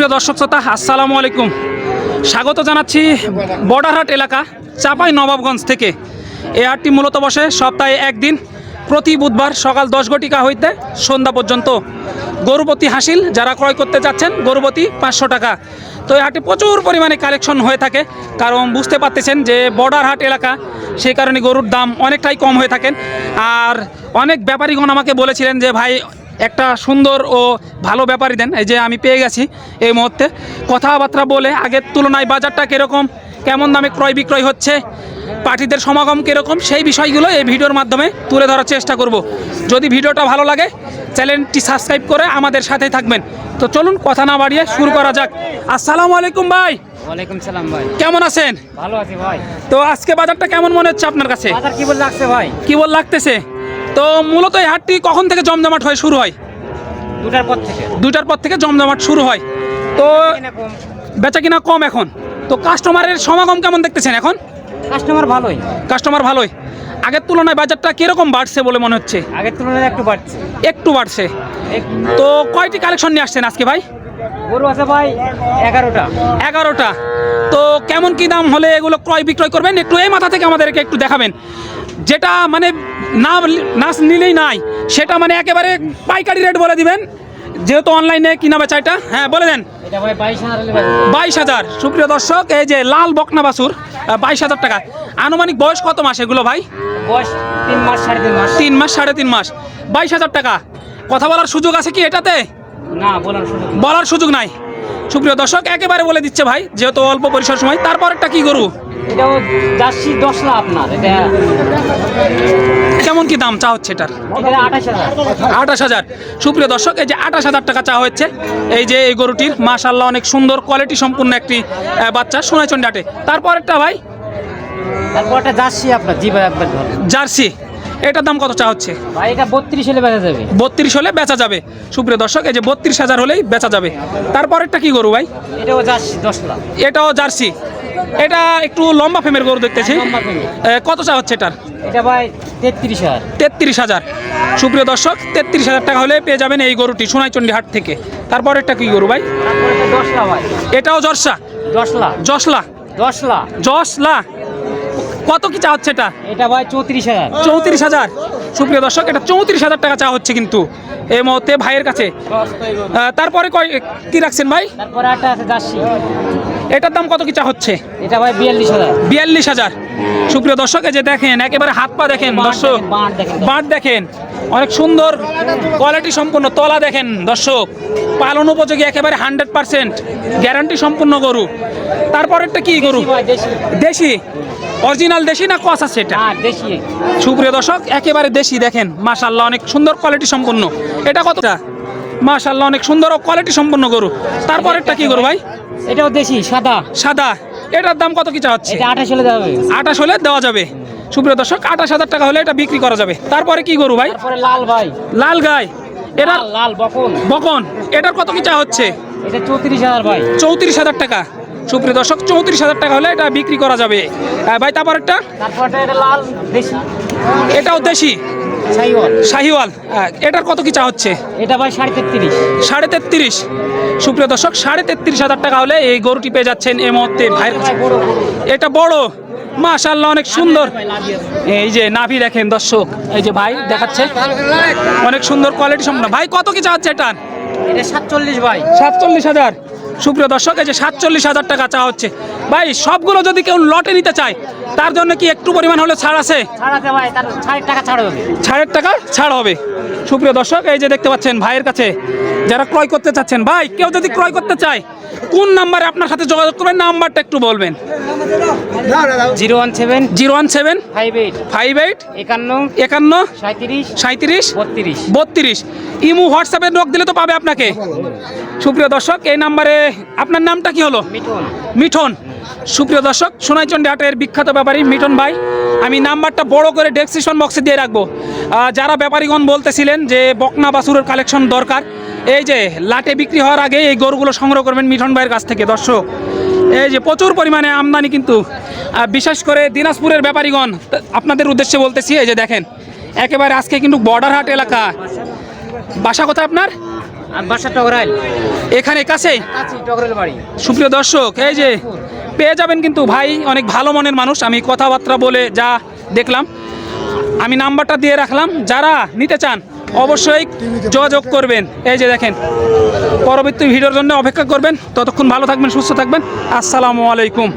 সুপ্রিয় দর্শক শ্রোতা, আসসালামু আলাইকুম। স্বাগত জানাচ্ছি বর্ডারহাট এলাকা, চাপাই নবাবগঞ্জ থেকে। এই হাটটি মূলত বসে সপ্তাহে একদিন, প্রতি বুধবার সকাল দশ ঘটিকা হইতে সন্ধ্যা পর্যন্ত। গরুপতি হাসিল, যারা ক্রয় করতে যাচ্ছেন গরুপতি পাঁচশো টাকা। তো এই হাটে প্রচুর পরিমাণে কালেকশন হয়ে থাকে, কারণ বুঝতে পারতেছেন যে বর্ডার হাট এলাকা, সেই কারণে গরুর দাম অনেকটাই কম হয়ে থাকেন। আর অনেক ব্যাপারীগণ আমাকে বলেছিলেন যে, ভাই একটা সুন্দর ও ভালো ব্যাপারই দেন এই যে আমি পেয়ে গেছি এই মুহূর্তে। কথাবার্তা বলে আগের তুলনায় বাজারটা কীরকম কেমন দামে ক্রয় বিক্রয় হচ্ছে পার্টিদের সমাগম কীরকম সেই বিষয়গুলো এই ভিডিওর মাধ্যমে তুলে ধরার চেষ্টা করব। যদি ভিডিওটা ভালো লাগে চ্যানেলটি সাবস্ক্রাইব করে আমাদের সাথে থাকবেন। তো চলুন কথা না বাড়িয়ে শুরু করা যাক। আসসালামু আলাইকুম ভাই। ওয়ালাইকুম সালাম ভাই। কেমন আছেন? ভালো আছি ভাই। তো আজকে বাজারটা কেমন মনে হচ্ছে আপনার কাছে? বাজার কি বলে লাগছে ভাই? কি বল লাগতেছে? তো মূলত এই হাটটি কখন থেকে জমজমাট হয় শুরু হয়? দুটার পর থেকে। দুইটার পর থেকে জমজমাট শুরু হয়। তো বেচা কিনা কম এখন। তো কাস্টমারের সমাগম কেমন দেখতেছেন এখন? কাস্টমার ভালোই। কাস্টমার ভালোই। আগের তুলনায় বাজারটা কীরকম বাড়ছে বলে মনে হচ্ছে? আগের তুলনায় একটু বাড়ছে। একটু বাড়ছে। তো কয়টি কালেকশন নিয়ে আসছেন আজকে ভাই? গরু আছে ভাই এগারোটা। এগারোটা। তো কেমন কি দাম হলে এগুলো ক্রয় বিক্রয় করবেন? একটু এই মাথা থেকে আমাদেরকে একটু দেখাবেন। যেটা মানে না না নিলেই নাই সেটা মানে একেবারে পাইকারি রেট বলে দিবেন। যেহেতু অনলাইনে কিনা বেচা এটা হ্যাঁ বলে দেন। বাইশ হাজার। সুপ্রিয় দর্শক এই যে লাল বকনা বাসুর বাইশ হাজার টাকা। আনুমানিক বয়স কত মাস এগুলো ভাই? বয়স তিন মাস সাড়ে তিন মাস। তিন মাস সাড়ে তিন মাস। বাইশ হাজার টাকা। কথা বলার সুযোগ আছে কি এটাতে? না বলার সুযোগ বলার সুযোগ নাই। সুপ্রিয় দর্শক একেবারে বলে দিচ্ছে ভাই যেহেতু অল্প পরিসর সময় তারপর একটা কি গরু? এটাও যাচ্ছি দশ লাখ আপনার এটা কেমন কি দাম চা হচ্ছে এটার? আঠাশ হাজার। সুপ্রিয় দর্শক এই যে আঠাশ হাজার টাকা চা হচ্ছে এই যে এই গরুটির মাশাল্লাহ অনেক সুন্দর কোয়ালিটি সম্পূর্ণ একটি বাচ্চা সোনাইচন্ডি আটে তারপর একটা ভাই? তারপর একটা যাচ্ছি আপনার জি ভাই জার্সি। এটার দাম কত চা হচ্ছে? ভাই এটা বত্রিশ হলে বেচা যাবে। বত্রিশ হলে বেচা যাবে। সুপ্রিয় দর্শক এই যে বত্রিশ হাজার হলেই বেচা যাবে। তারপর একটা কি গরু ভাই? এটাও যাচ্ছি দশ লাখ। এটাও জার্সি। এটা একটু লম্বা ফেমের গরু দেখতেছি। এ, কত চা হচ্ছে এটার? এটা ভাই তেত্রিশ হাজার। তেত্রিশ হাজার। সুপ্রিয় দর্শক তেত্রিশ হাজার টাকা হলে পেয়ে যাবেন এই গরুটি সোনাইচন্ডী হাট থেকে। তারপর একটা কি গরু ভাই? তারপর এটা দশ লাখ ভাই। এটাও জর্সা? দশ লাখ। জসলা দশ লাখ। জসলা কত কি চা হচ্ছে এটা? এটা ভাই চৌত্রিশ হাজার। চৌত্রিশ হাজার। সুপ্রিয় দর্শক এটা চৌত্রিশ হাজার টাকা চা হচ্ছে কিন্তু এই মুহূর্তে ভাইয়ের কাছে। তারপরে কয় কি রাখছেন ভাই? তারপরে একটা আছে যাচ্ছি এটার দাম কত কি চা হচ্ছে? এটা ভাই বিয়াল্লিশ হাজার। বিয়াল্লিশ হাজার। সুপ্রিয় দর্শক এই যে দেখেন একেবারে হাত পা দেখেন দর্শক বাঁট দেখেন। অনেক সুন্দর কোয়ালিটি সম্পূর্ণ তলা দেখেন দর্শক। পালন উপযোগী একেবারে হান্ড্রেড পার্সেন্ট গ্যারান্টি সম্পূর্ণ গরু। তারপরেরটা কি গরু? দেশি অরিজিনাল দেশি না কস আছে এটা? হ্যাঁ দেশি। সুপ্রিয় দর্শক একেবারে দেশি দেখেন মাশাল্লাহ অনেক সুন্দর কোয়ালিটি সম্পন্ন। এটা কতটা? মাশাল্লাহ অনেক সুন্দর ও কোয়ালিটি সম্পন্ন গরু। তারপরেরটা কি গরু ভাই? এটাও দেশি সাদা। সাদা। এটার দাম কত কি চা হচ্ছে এটা আঠাশ হলে দেওয়া যাবে। আঠাশ হলে দেওয়া যাবে। সুপ্রিয় দর্শক আঠাশ হাজার টাকা হলে এটা বিক্রি করা যাবে। তারপরে কি গরু ভাই? তারপরে লাল ভাই। লাল গাই। এটার লাল বকন। বকন। এটার কত কি চা হচ্ছে? এটা চৌত্রিশ হাজার ভাই। চৌত্রিশ হাজার টাকা। সুপ্রিয় দর্শক চৌত্রিশ হাজার টাকা হলে এটা বিক্রি করা যাবে। ভাই তারপর একটা এটা লাল দেশি। এটাও দেশি। শাহিওয়াল এটার কত কি চা হচ্ছে? এটা ভাই সাড়ে তেত্রিশ। সাড়ে তেত্রিশ। সুপ্রিয় দর্শক সাড়ে তেত্রিশ হাজার টাকা হলে এই গরুটি পেয়ে যাচ্ছেন এই মুহূর্তে ভাইয়ের এটা বড় মাশাল্লাহ অনেক সুন্দর। এই যে নাভি দেখেন দর্শক এই যে ভাই দেখাচ্ছে। অনেক সুন্দর কোয়ালিটি সম্পন্ন। ভাই কত কি চাচ্ছে এটা এটা সাতচল্লিশ ভাই। সাতচল্লিশ হাজার। সুপ্রিয় দর্শক এই যে সাতচল্লিশ হাজার টাকা চা হচ্ছে। ভাই সবগুলো যদি কেউ লটে নিতে চায় তার জন্য কি একটু পরিমাণ হলে ছাড় আছে? ছাড়াতে ভাই তার ষাট টাকা ছাড় হবে। ছাড়ের টাকা ছাড় হবে। সুপ্রিয় দর্শক এই যে দেখতে পাচ্ছেন ভাইয়ের কাছে যারা ক্রয় করতে চাচ্ছেন ভাই কেউ যদি ক্রয় করতে চায় কোন নাম্বারে আপনার সাথে যোগাযোগ করবেন? নাম্বারটা একটু বলবেন। Zero one seven zero one seven five eight five eight একান্ন একান্ন সাঁত্রিশ সাঁত্রিশ বত্রিশ। বত্রিশ। ইমু হোয়াটসঅ্যাপে নক দিলে তো পাবে আপনাকে। সুপ্রিয় দর্শক এই নাম্বারে আপনার নামটা কি হলো? মিঠুন। মিঠন। সুপ্রিয় দর্শক সোনাইচন্ডী হাটের বিখ্যাত ব্যাপারী মিঠন ভাই আমি নাম্বারটা বড় করে ডেসক্রিপশন বক্সে দিয়ে রাখব। যারা ব্যাপারীগণ বলতেছিলেন যে বকনা বাসুরের কালেকশন দরকার এই যে লাটে বিক্রি হওয়ার আগে এই গরুগুলো সংগ্রহ করবেন মিঠন ভাইয়ের কাছ থেকে দর্শক। এই যে প্রচুর পরিমাণে আমদানি কিন্তু বিশেষ করে দিনাজপুরের ব্যাপারীগণ আপনাদের উদ্দেশ্যে বলতেছি এই যে দেখেন একেবারে আজকে কিন্তু বর্ডার হাট এলাকা। বাসা কোথায় আপনার? বাসা টগরাইল। এখানে বাড়ি। সুপ্রিয় দর্শক এই যে পেয়ে যাবেন কিন্তু ভাই, অনেক ভালো মনের মানুষ। আমি কথাবার্তা বলে যা দেখলাম, আমি নাম্বারটা দিয়ে রাখলাম। যারা নিতে চান, অবশ্যই যোগাযোগ করবেন। এই যে দেখেন, পরবর্তী ভিডিওর জন্য অপেক্ষা করবেন। ততক্ষণ ভালো থাকবেন, সুস্থ থাকবেন। আসসালামু আলাইকুম।